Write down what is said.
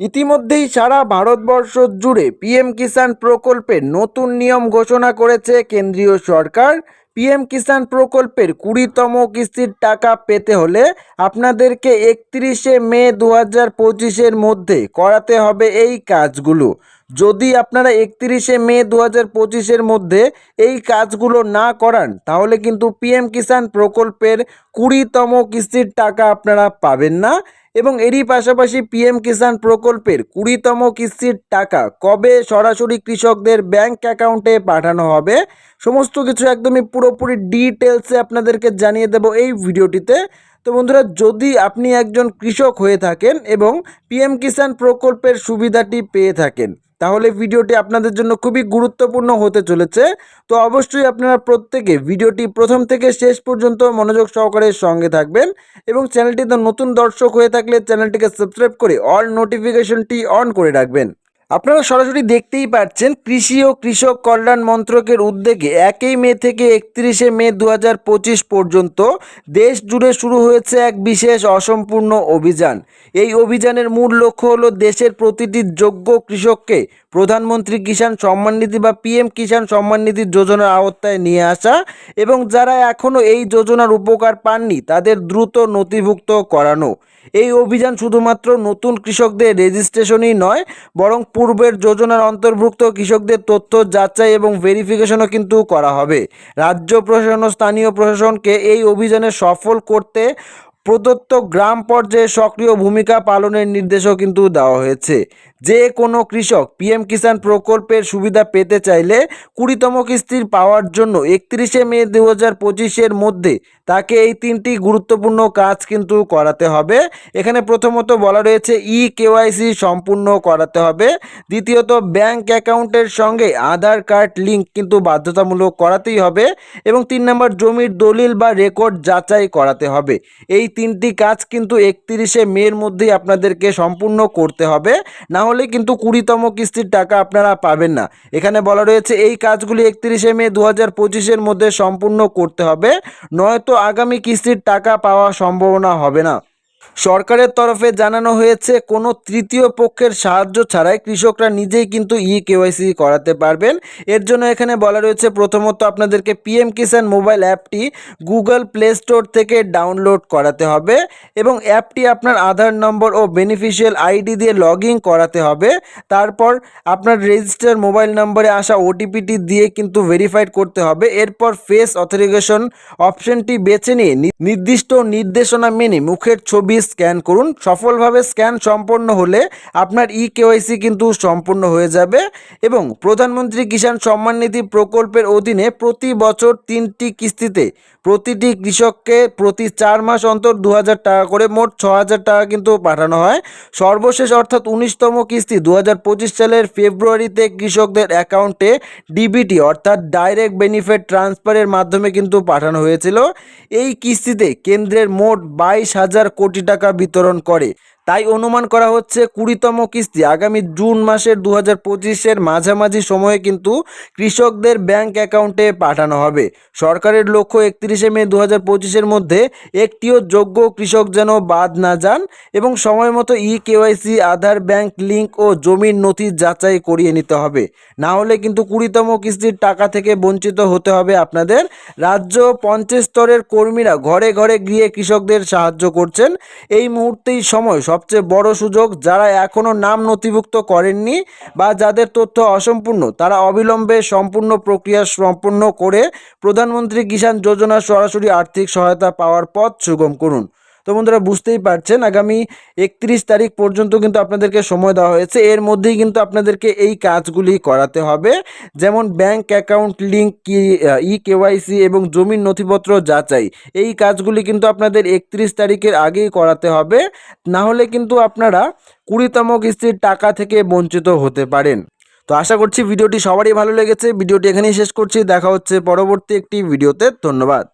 ইতিমধ্যেই সারা ভারতবর্ষ জুড়ে পিএম কিষাণ প্রকল্পের নতুন নিয়ম ঘোষণা করেছে কেন্দ্রীয় সরকার। পিএম কিষাণ প্রকল্পের কুড়িতম কিস্তির টাকা পেতে হলে আপনাদেরকে একত্রিশে মে দু হাজার পঁচিশের মধ্যে করাতে হবে এই কাজগুলো। যদি আপনারা একত্রিশে মে দু হাজার পঁচিশের মধ্যে এই কাজগুলো না করান, তাহলে কিন্তু পিএম কিষাণ প্রকল্পের কুড়িতম কিস্তির টাকা আপনারা পাবেন না। এবং এরই পাশাপাশি পিএম কিষাণ প্রকল্পের কুড়িতম কিস্তির টাকা কবে সরাসরি কৃষকদের ব্যাংক অ্যাকাউন্টে পাঠানো হবে, সমস্ত কিছু একদমই পুরোপুরি ডিটেলসে আপনাদেরকে জানিয়ে দেব এই ভিডিওটিতে। তো বন্ধুরা, যদি আপনি একজন কৃষক হয়ে থাকেন এবং পিএম কিষাণ প্রকল্পের সুবিধাটি পেয়ে থাকেন তাহলে ভিডিওটি আপনাদের জন্য খুবই গুরুত্বপূর্ণ হতে চলেছে। তো অবশ্যই আপনারা প্রত্যেকে ভিডিওটি প্রথম থেকে শেষ পর্যন্ত মনোযোগ সহকারে সঙ্গে থাকবেন এবং চ্যানেলটিতে নতুন দর্শক হয়ে থাকলে চ্যানেলটিকে সাবস্ক্রাইব করে অল নোটিফিকেশনটি অন করে রাখবেন। আপনারা সরাসরি দেখতেই পাচ্ছেন, কৃষি ও কৃষক কল্যাণ মন্ত্রকের উদ্যোগে একই মে থেকে একত্রিশে মে দু হাজার পঁচিশ পর্যন্ত দেশ জুড়ে শুরু হয়েছে এক বিশেষ অসম্পূর্ণ অভিযান। এই অভিযানের মূল লক্ষ্য হলো দেশের প্রতিটি যোগ্য কৃষককে প্রধানমন্ত্রী কিষাণ সম্মান নিধি বা পিএম কিষাণ সম্মান নিধি যোজনার আওতায় নিয়ে আসা এবং যারা এখনও এই যোজনার উপকার পাননি, তাদের দ্রুত নথিভুক্ত করানো। এই অভিযান শুধুমাত্র নতুন কৃষকদের রেজিস্ট্রেশনই নয়, বরং পূর্বের যোজনার অন্তর্ভুক্ত কৃষকদের তথ্য যাচাই এবং ভেরিফিকেশনও কিন্তু করা হবে। রাজ্য প্রশাসন ও স্থানীয় প্রশাসনকে এই অভিযানে সফল করতে প্রদত্ত গ্রাম পর্যায়ে সক্রিয় ভূমিকা পালনের নির্দেশও কিন্তু দেওয়া হয়েছে। যে কোনো কৃষক পিএম কিষাণ প্রকল্পের সুবিধা পেতে চাইলে কুড়িতম কিস্তির পাওয়ার জন্য একত্রিশে মে দু হাজার পঁচিশের মধ্যে তাকে এই তিনটি গুরুত্বপূর্ণ কাজ কিন্তু করাতে হবে। এখানে প্রথমত বলা রয়েছে ই কেওয়াইসি সম্পূর্ণ করাতে হবে। দ্বিতীয়ত ব্যাংক অ্যাকাউন্টের সঙ্গে আধার কার্ড লিঙ্ক কিন্তু বাধ্যতামূলক করাতেই হবে। এবং তিন নম্বর জমির দলিল বা রেকর্ড যাচাই করাতে হবে। এই তিনটি কাজ কিন্তু একত্রিশে মের মধ্যেই আপনাদেরকে সম্পূর্ণ করতে হবে। না হলে কিন্তু কুড়িতম কিস্তির টাকা আপনারা পাবেন না। এখানে বলা রয়েছে, এই কাজগুলি একত্রিশে মে দু হাজার পঁচিশের মধ্যে সম্পূর্ণ করতে হবে। নয়তো আগামী কিস্তির টাকা পাওয়া সম্ভাবনা হবে না। সরকারের তরফে জানানো হয়েছে, কোনো তৃতীয় পক্ষের সাহায্য ছাড়াই কৃষকরা নিজেই কিন্তু ই কেওয়াইসি করাতে পারবেন। এর জন্য এখানে বলা রয়েছে, প্রথমত আপনাদেরকে পিএম কিষাণ মোবাইল অ্যাপটি গুগল প্লে স্টোর থেকে ডাউনলোড করাতে হবে এবং অ্যাপটি আপনার আধার নম্বর ও বেনিফিশিয়াল আইডি দিয়ে লগ করাতে হবে। তারপর আপনার রেজিস্টার মোবাইল নম্বরে আসা ওটিপিটি দিয়ে কিন্তু ভেরিফাইড করতে হবে। এরপর ফেস অথেরিকেশন অপশনটি বেছে নিয়ে নির্দিষ্ট নির্দেশনা মেনে মুখের ছবি স্ক্যান করুন। সফলভাবে স্ক্যান সম্পন্ন হলে আপনার ই কেওয়াইসি কিন্তু সম্পূর্ণ হয়ে যাবে এবং প্রধানমন্ত্রী কিষাণ সম্মান নিধি প্রকল্পের অধীনে প্রতি বছর তিনটি কিস্তিতে প্রতিটি কৃষককে প্রতি চার মাস অন্তর দু হাজার টাকা করে মোট ছ টাকা কিন্তু পাঠানো হয়। সর্বশেষ অর্থাৎ উনিশতম কিস্তি দু হাজার পঁচিশ সালের ফেব্রুয়ারিতে কৃষকদের অ্যাকাউন্টে ডিবিটি অর্থাৎ ডাইরেক্ট বেনিফিট ট্রান্সফারের মাধ্যমে কিন্তু পাঠানো হয়েছিল। এই কিস্তিতে কেন্দ্রের মোট বাইশ হাজার কোটি টাকা বিতরণ করে। তাই অনুমান করা হচ্ছে কুড়িতম কিস্তি। আগামী জুন মাসের দু হাজার পঁচিশের মাঝামাঝি সময়ে কিন্তু কৃষকদের ব্যাংক অ্যাকাউন্টে পাঠানো হবে। সরকারের লক্ষ্য একত্রিশে মে দু হাজার পঁচিশের মধ্যে একটিও যোগ্য কৃষক যেন বাদ না যান এবং সময় মতো e KYC Aadhaar bank link ও জমির নথি যাচাই করিয়ে নিতে হবে। না হলে কিন্তু কুড়িতম কিস্তির টাকা থেকে বঞ্চিত হতে হবে আপনাদের। রাজ্য পঞ্চায়েত স্তরের কর্মীরা ঘরে ঘরে গিয়ে কৃষকদের সাহায্য করছেন। এই মুহূর্তেই সময় সবচেয়ে বড় সুযোগ যারা এখনও নাম নথিভুক্ত করেননি বা যাদের তথ্য অসম্পূর্ণ, তারা অবিলম্বে সম্পূর্ণ প্রক্রিয়া সম্পূর্ণ করে প্রধানমন্ত্রী কিষাণ যোজনা সরাসরি আর্থিক সহায়তা পাওয়ার পথ সুগম করুন। তো বন্ধুরা বুঝতেই পারছেন, আগামী একত্রিশ তারিখ পর্যন্ত কিন্তু আপনাদেরকে সময় দেওয়া হয়েছে। এর মধ্যেই কিন্তু আপনাদেরকে এই কাজগুলি করাতে হবে। যেমন ব্যাংক অ্যাকাউন্ট লিঙ্ক, কি ই কেওয়াইসি এবং জমির নথিপত্র যাচাই। এই কাজগুলি কিন্তু আপনাদের একত্রিশ তারিখের আগেই করাতে হবে। না হলে কিন্তু আপনারা কুড়িতম কিস্তির টাকা থেকে বঞ্চিত হতে পারেন। তো আশা করছি ভিডিওটি সবারই ভালো লেগেছে। ভিডিওটি এখানেই শেষ করছি। দেখা হচ্ছে পরবর্তী একটি ভিডিওতে। ধন্যবাদ।